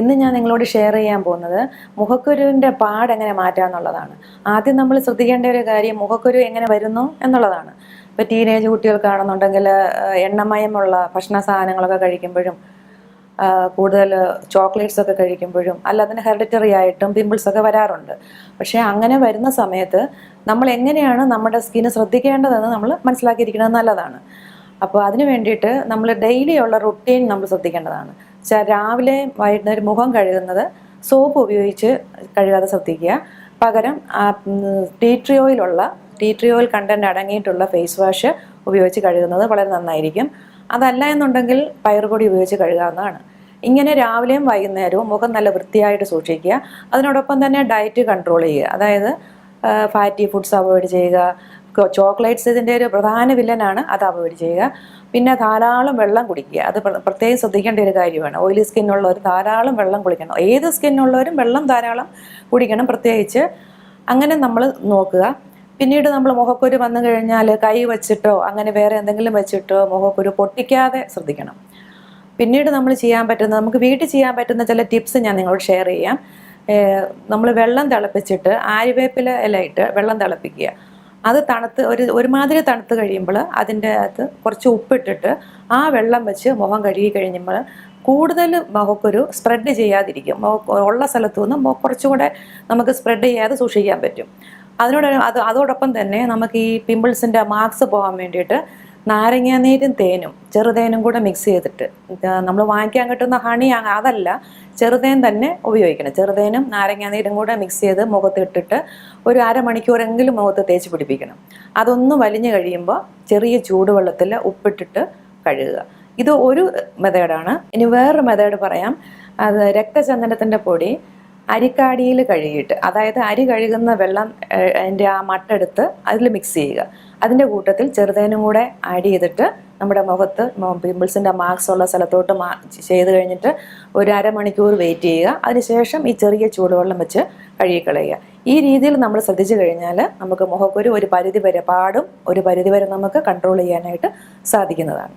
ഇന്ന് ഞാൻ നിങ്ങളോട് ഷെയർ ചെയ്യാൻ പോകുന്നത് മുഖക്കുരുവിന്റെ പാട് എങ്ങനെ മാറ്റാം എന്നുള്ളതാണ്. ആദ്യം നമ്മൾ ശ്രദ്ധിക്കേണ്ട ഒരു കാര്യം മുഖക്കുരു എങ്ങനെ വരുന്നു എന്നുള്ളതാണ്. ഇപ്പോൾ ടീനേജ് കുട്ടികൾക്കാണെന്നുണ്ടെങ്കിൽ എണ്ണമയമുള്ള ഭക്ഷണ സാധനങ്ങളൊക്കെ കഴിക്കുമ്പോഴും കൂടുതൽ ചോക്ലേറ്റ്സ് ഒക്കെ കഴിക്കുമ്പോഴും അല്ല അതിന് ഹെറിഡിറ്ററി ആയിട്ടും പിമ്പിൾസ് ഒക്കെ വരാറുണ്ട്. പക്ഷേ അങ്ങനെ വരുന്ന സമയത്ത് നമ്മൾ എങ്ങനെയാണ് നമ്മുടെ സ്കിന്ന് ശ്രദ്ധിക്കേണ്ടതെന്ന് നമ്മൾ മനസ്സിലാക്കിയിരിക്കുന്നത് നല്ലതാണ്. അപ്പോൾ അതിന് വേണ്ടിയിട്ട് നമ്മൾ ഡെയിലി ഉള്ള റുട്ടീൻ നമ്മൾ ശ്രദ്ധിക്കേണ്ടതാണ്. രാവിലെ വൈകുന്നേരം മുഖം കഴുകുന്നത് സോപ്പ് ഉപയോഗിച്ച് കഴുകാതെ ശ്രദ്ധിക്കുക. പകരം ടീ ട്രീ ഓയിലുള്ള ടീ ട്രീ ഓയിൽ കണ്ടന്റ് അടങ്ങിയിട്ടുള്ള ഫേസ് വാഷ് ഉപയോഗിച്ച് കഴുകുന്നത് വളരെ നന്നായിരിക്കും. അതല്ല എന്നുണ്ടെങ്കിൽ പയറുപൊടി ഉപയോഗിച്ച് കഴുകാവുന്നതാണ്. ഇങ്ങനെ രാവിലെയും വൈകുന്നേരവും മുഖം നല്ല വൃത്തിയായിട്ട് സൂക്ഷിക്കുക. അതിനോടൊപ്പം തന്നെ ഡയറ്റ് കൺട്രോൾ ചെയ്യുക. അതായത് ഫാറ്റി ഫുഡ്സ് അവോയ്ഡ് ചെയ്യുക. ചോക്ലേറ്റ്സ് ഇതിന്റെ ഒരു പ്രധാന വില്ലനാണ്. അത് അവോയ്ഡ് ചെയ്യുക. പിന്നെ ധാരാളം വെള്ളം കുടിക്കുക. അത് പ്ര- പ്രത്യേകം ശ്രദ്ധിക്കേണ്ട ഒരു കാര്യമാണ്. ഓയിലി സ്കിന്നുള്ളവർ ധാരാളം വെള്ളം കുടിക്കണം. ഏത് സ്കിന്നുള്ളവരും വെള്ളം ധാരാളം കുടിക്കണം പ്രത്യേകിച്ച്. അങ്ങനെ നമ്മൾ നോക്കുക. പിന്നീട് നമ്മൾ മുഖക്കുരു വന്നു കഴിഞ്ഞാൽ കൈ വെച്ചിട്ടോ അങ്ങനെ വേറെ എന്തെങ്കിലും വെച്ചിട്ടോ മുഖക്കുരു പൊട്ടിക്കാതെ ശ്രദ്ധിക്കണം. പിന്നീട് നമ്മൾ ചെയ്യാൻ പറ്റുന്ന നമുക്ക് വീട്ടിൽ ചെയ്യാൻ പറ്റുന്ന ചില ടിപ്സ് ഞാൻ നിങ്ങളോട് ഷെയർ ചെയ്യാം. നമ്മൾ വെള്ളം തിളപ്പിച്ചിട്ട് ആര്യവേപ്പില ഇലയിട്ട് വെള്ളം തിളപ്പിക്കുക. അത് തണുത്ത് ഒരു ഒരുമാതിരി തണുത്ത് കഴിയുമ്പോൾ അതിന്റെ അകത്ത് കുറച്ച് ഉപ്പിട്ടിട്ട് ആ വെള്ളം വെച്ച് മുഖം കഴുകി കഴിയുമ്പോൾ കൂടുതൽ മുഖക്കൊരു സ്പ്രെഡ് ചെയ്യാതിരിക്കും. ഉള്ള സ്ഥലത്തു നിന്ന് കുറച്ചുകൂടെ നമുക്ക് സ്പ്രെഡ് ചെയ്യാതെ സൂക്ഷിക്കാൻ പറ്റും. അതിനോട് അത് അതോടൊപ്പം തന്നെ നമുക്ക് ഈ പിമ്പിൾസിന്റെ മാർക്സ് പോകാൻ വേണ്ടിയിട്ട് നാരങ്ങാനീരും തേനും ചെറുതേനും കൂടെ മിക്സ് ചെയ്തിട്ട് നമ്മൾ വാങ്ങിക്കാൻ കിട്ടുന്ന ഹണി അതല്ല ചെറുതേൻ തന്നെ ഉപയോഗിക്കണം. ചെറുതേനും നാരങ്ങാനീരും കൂടെ മിക്സ് ചെയ്ത് മുഖത്ത് ഇട്ടിട്ട് ഒരു അരമണിക്കൂറെങ്കിലും മുഖത്ത് തേച്ച് പിടിപ്പിക്കണം. അതൊന്ന് വലിഞ്ഞു കഴിയുമ്പോൾ ചെറിയ ചൂടുവെള്ളത്തിൽ ഉപ്പിട്ടിട്ട് കഴുകുക. ഇത് ഒരു മെത്തേഡാണ് ഇനി വേറൊരു മെത്തേഡ് പറയാം. അത് രക്തചന്ദനത്തിന്റെ പൊടി. അരിക്കാടിയിൽ കഴുകിയിട്ട് അതായത് അരി കഴുകുന്ന വെള്ളം അതിന്റെ ആ മട്ടെടുത്ത് അതിൽ മിക്സ് ചെയ്യുക. അതിന്റെ കൂട്ടത്തിൽ ചെറുതേനും കൂടെ ആഡ് ചെയ്തിട്ട് നമ്മുടെ മുഖത്ത് പിമ്പിൾസിന്റെ മാർക്സ് ഉള്ള സ്ഥലത്തോട്ട് മാ ചെയ്ത് കഴിഞ്ഞിട്ട് ഒരു അരമണിക്കൂർ വെയിറ്റ് ചെയ്യുക. അതിനുശേഷം ഈ ചെറിയ ചൂടുവെള്ളം വെച്ച് കഴുകിക്കളയുക. ഈ രീതിയിൽ നമ്മൾ ശ്രദ്ധിച്ചു കഴിഞ്ഞാൽ നമുക്ക് മുഖക്കുരു ഒരു പരിധി വരെ പാടും. ഒരു പരിധി വരെ നമുക്ക് കൺട്രോൾ ചെയ്യാനായിട്ട് സാധിക്കുന്നതാണ്.